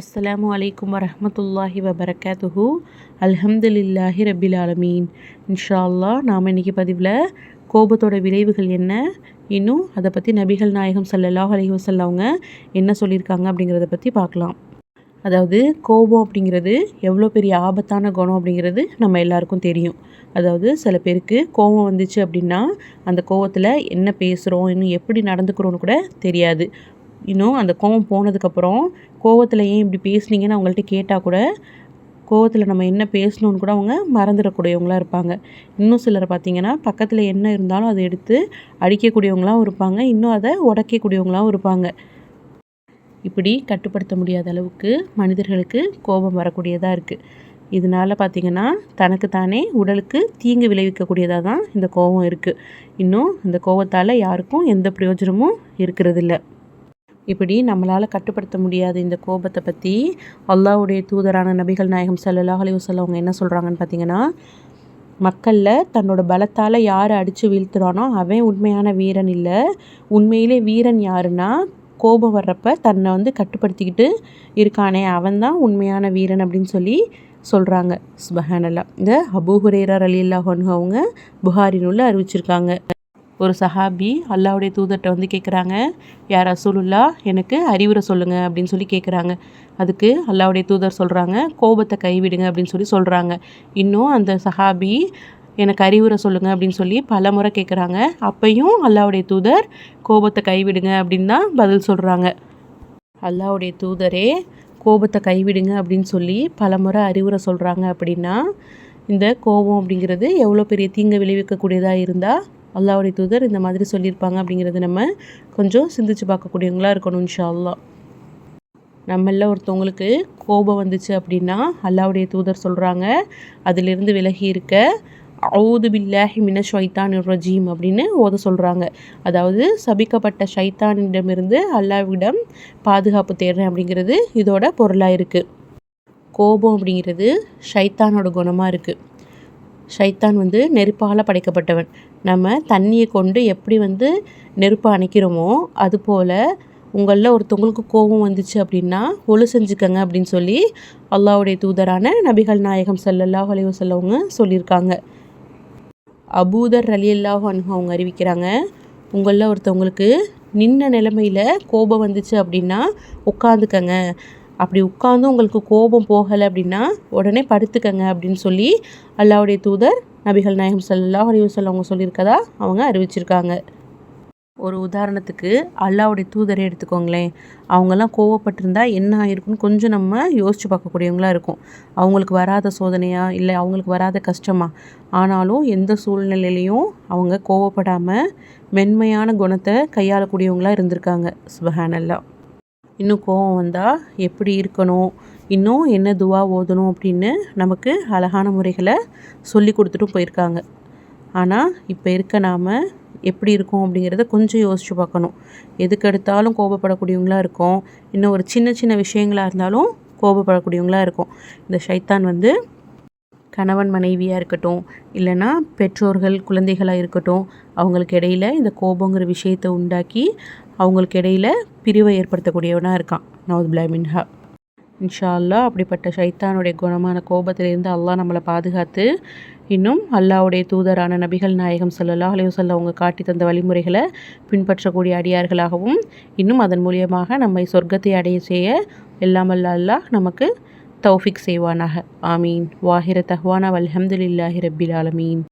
அஸ்லாம் வலைக்கம் வரமத்துல்லாஹி வபரகாத்துஹு. அல்ஹம்துலில்லாஹி ரபில் ஆலமீன். இன்ஷா அல்லாஹ் நாம் இன்றைக்கி பதிவில் கோபத்தோட விளைவுகள் என்ன? இன்னும் அதை பற்றி நபிகள் நாயகம் ஸல்லல்லாஹு அலைஹி வசல்லவங்க என்ன சொல்லியிருக்காங்க அப்படிங்கிறத பற்றி பார்க்கலாம். அதாவது கோபம் அப்படிங்கிறது எவ்வளோ பெரிய ஆபத்தான குணம் அப்படிங்கிறது நம்ம எல்லாருக்கும் தெரியும். அதாவது சில பேருக்கு கோபம் வந்துச்சு அப்படின்னா அந்த கோபத்தில் என்ன பேசுகிறோம் இன்னும் எப்படி நடந்துக்கிறோன்னு கூட தெரியாது. இன்னும் அந்த கோவம் போனதுக்கப்புறம் கோவத்தில் ஏன் இப்படி பேசுனீங்கன்னு அவங்கள்ட்ட கேட்டால் கூட கோவத்தில் நம்ம என்ன பேசணுன்னு கூட அவங்க மறந்துடக்கூடியவங்களாக இருப்பாங்க. இன்னும் சிலர் பார்த்திங்கன்னா பக்கத்தில் என்ன இருந்தாலும் அதை எடுத்து அடிக்கக்கூடியவங்களாகவும் இருப்பாங்க. இன்னும் அதை உடைக்கக்கூடியவங்களாகவும் இருப்பாங்க. இப்படி கட்டுப்படுத்த முடியாத அளவுக்கு மனிதர்களுக்கு கோபம் வரக்கூடியதாக இருக்குது இதனால் பார்த்திங்கன்னா தனக்கு தானே உடலுக்கு தீங்கு விளைவிக்கக்கூடியதாக தான் இந்த கோபம் இருக்குது இன்னும் இந்த கோபத்தால் யாருக்கும் எந்த பிரயோஜனமும் இருக்கிறதில்ல. இப்படி நம்மளால் கட்டுப்படுத்த முடியாத இந்த கோபத்தை பற்றி அல்லாவுடைய தூதரான நபிகள் நாயகம் சல்லாஹ் அலி வசல்லம் அவங்க என்ன சொல்கிறாங்கன்னு பார்த்தீங்கன்னா மக்களில் தன்னோட பலத்தால் யார் அடித்து வீழ்த்துறானோ அவன் உண்மையான வீரன் இல்லை. உண்மையிலே வீரன் யாருன்னா கோபம் வர்றப்ப தன்னை வந்து கட்டுப்படுத்திக்கிட்டு இருக்கானே அவன் தான் உண்மையான வீரன் அப்படின்னு சொல்லி சொல்கிறாங்க சுபஹானல்லா. இந்த அபூஹுரேரர் அலி அல்லாஹன் அவங்க புகாரின் உள்ள அறிவிச்சிருக்காங்க. ஒரு சஹாபி அல்லாவுடைய தூதர்கிட்ட வந்து கேட்குறாங்க யார் ரசூலுல்லா எனக்கு அறிவுரை சொல்லுங்கள் அப்படின்னு சொல்லி கேட்குறாங்க அதுக்கு அல்லாவுடைய தூதர் சொல்கிறாங்க கோபத்தை கைவிடுங்க அப்படின்னு சொல்லி சொல்கிறாங்க இன்னும் அந்த சஹாபி எனக்கு அறிவுரை சொல்லுங்கள் அப்படின்னு சொல்லி பல முறை கேட்குறாங்க அப்பையும் அல்லாவுடைய தூதர் கோபத்தை கைவிடுங்க அப்படின்னு தான் பதில் சொல்கிறாங்க அல்லாவுடைய தூதரே கோபத்தை கைவிடுங்க அப்படின்னு சொல்லி பல முறை அறிவுரை சொல்கிறாங்க அப்படின்னா இந்த கோபம் அப்படிங்கிறது எவ்வளோ பெரிய தீங்கு விளைவிக்கக்கூடியதாக இருந்தால் அல்லாவுடைய தூதர் இந்த மாதிரி சொல்லியிருப்பாங்க அப்படிங்கிறது நம்ம கொஞ்சம் சிந்திச்சு பார்க்கக்கூடியவங்களாக இருக்கணும் இன்ஷா அல்லா நம்மள ஒருத்தவங்களுக்கு கோபம் வந்துச்சு அப்படின்னா அல்லாவுடைய தூதர் சொல்கிறாங்க அதிலிருந்து விலகி இருக்க அவுது பில்லாஹி மின ஷைத்தான் ரஜீம் அப்படின்னு ஓத சொல்கிறாங்க அதாவது சபிக்கப்பட்ட ஷைத்தானிடமிருந்து அல்லாவிடம் பாதுகாப்பு தேடுறேன் அப்படிங்கிறது இதோட பொருளாக இருக்குது கோபம் அப்படிங்கிறது ஷைத்தானோட குணமாக இருக்குது ஷைத்தான் வந்து நெருப்பால் படைக்கப்பட்டவன். நம்ம தண்ணியை கொண்டு எப்படி வந்து நெருப்பை அணைக்கிறோமோ அதுபோல் உங்களில் ஒருத்தவங்களுக்கு கோபம் வந்துச்சு அப்படின்னா ஒழு செஞ்சுக்கங்க அப்படின்னு சொல்லி அல்லாவுடைய தூதரான நபிகள் நாயகம் சல்லல்லாஹ் அலைவசல்லவங்க சொல்லியிருக்காங்க. அபூதர் அலி அல்லாஹ் அவங்க அறிவிக்கிறாங்க உங்களில் ஒருத்தவங்களுக்கு நின்ன நிலமையில் கோபம் வந்துச்சு அப்படின்னா உட்காந்துக்கங்க. அப்படி உட்காந்து உங்களுக்கு கோபம் போகலை அப்படின்னா உடனே படுத்துக்கங்க அப்படின்னு சொல்லி அல்லாவுடைய தூதர் நபிகள் நாயகம் சல்லாஹ் அலிவசல் அவங்க சொல்லியிருக்கதா அவங்க அறிவிச்சிருக்காங்க. ஒரு உதாரணத்துக்கு அல்லாவுடைய தூதரை எடுத்துக்கோங்களேன். அவங்கெல்லாம் கோவப்பட்டிருந்தா என்ன ஆயிருக்குன்னு கொஞ்சம் நம்ம யோசித்து பார்க்கக்கூடியவங்களாக இருக்கும். அவங்களுக்கு வராத சோதனையா? இல்லை அவங்களுக்கு வராத கஷ்டமா? ஆனாலும் எந்த சூழ்நிலையிலையும் அவங்க கோவப்படாமல் மென்மையான குணத்தை கையாளக்கூடியவங்களாக இருந்திருக்காங்க. சுபஹானல்லா. இன்னும் கோவம் வந்தால் எப்படி இருக்கணும்? இன்னும் என்ன துவா ஓதணும் அப்படின்னு நமக்கு அழகான முறைகளை சொல்லி கொடுத்துட்டும் போயிருக்காங்க. ஆனால் இப்போ இருக்க நாம் எப்படி இருக்கும் அப்படிங்கிறத கொஞ்சம் யோசித்து பார்க்கணும். எதுக்கு எடுத்தாலும் கோபப்படக்கூடியவங்களாக இருக்கும். இன்னும் ஒரு சின்ன சின்ன விஷயங்களாக இருந்தாலும் கோபப்படக்கூடியவங்களாக இருக்கும். இந்த ஷைத்தான் வந்து கணவன் மனைவியாக இருக்கட்டும் இல்லைன்னா பெற்றோர்கள் குழந்தைகளாக இருக்கட்டும் அவங்களுக்கு இடையில் இந்த கோபங்கிற விஷயத்தை உண்டாக்கி அவங்களுக்கு இடையில் பிரிவை ஏற்படுத்தக்கூடியவனாக இருக்கான். நவுத் பிளாமின்ஹா இன்ஷா அல்லா அப்படிப்பட்ட ஷைத்தானுடைய குணமான கோபத்திலிருந்து அல்லாஹ் நம்மளை பாதுகாத்து இன்னும் அல்லாவுடைய தூதரான நபிகள் நாயகம் சொல்லல்லா அலைவசல்ல அவங்க காட்டி தந்த வழிமுறைகளை பின்பற்றக்கூடிய அடியார்களாகவும் இன்னும் அதன் மூலியமாக நம்மை சொர்க்கத்தை அடைய செய்ய எல்லாமல்ல அல்லாஹ் நமக்கு தௌஃபிக் செய்வானாக ஆமீன் வாஹிர தஹ்வானா வல்ஹம்துலில்லாஹி ரப்பில் ஆலமீன்